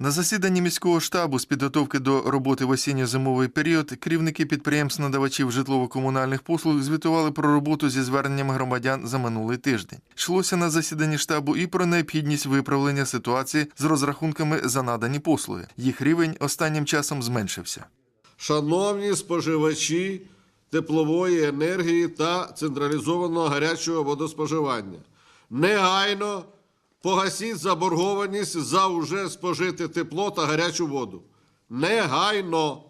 На засіданні міського штабу з підготовки до роботи в осінньо-зимовий період керівники підприємств надавачів житлово-комунальних послуг звітували про роботу зі зверненнями громадян за минулий тиждень. Йшлося на засіданні штабу і про необхідність виправлення ситуації з розрахунками за надані послуги. Їх рівень останнім часом зменшився. Шановні споживачі теплової енергії та централізованого гарячого водоспоживання, негайно погасіть заборгованість за уже спожите тепло та гарячу воду. Негайно.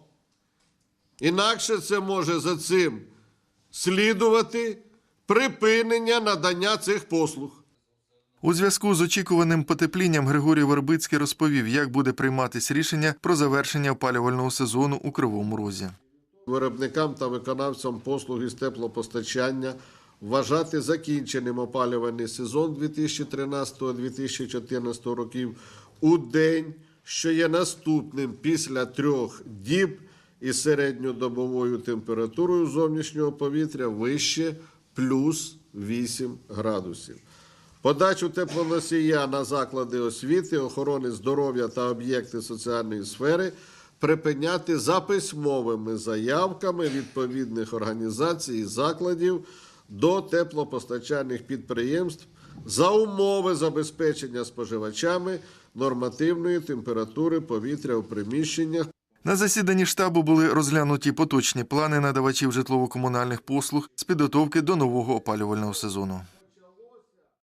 Інакше це може за цим слідувати припинення надання цих послуг. У зв'язку з очікуваним потеплінням Григорій Вербицький розповів, як буде прийматись рішення про завершення опалювального сезону у Кривому Розі. виробникам та виконавцям послуг із теплопостачання вважати закінченим опалювальний сезон 2013-2014 років у день, що є наступним після трьох діб із середньодобовою температурою зовнішнього повітря вище плюс 8 градусів. Подачу теплоносія на заклади освіти, охорони здоров'я та об'єкти соціальної сфери припиняти за письмовими заявками відповідних організацій і закладів до теплопостачальних підприємств за умови забезпечення споживачами нормативної температури повітря у приміщеннях На засіданні штабу були розглянуті поточні плани надавачів житлово-комунальних послуг з підготовки до нового опалювального сезону.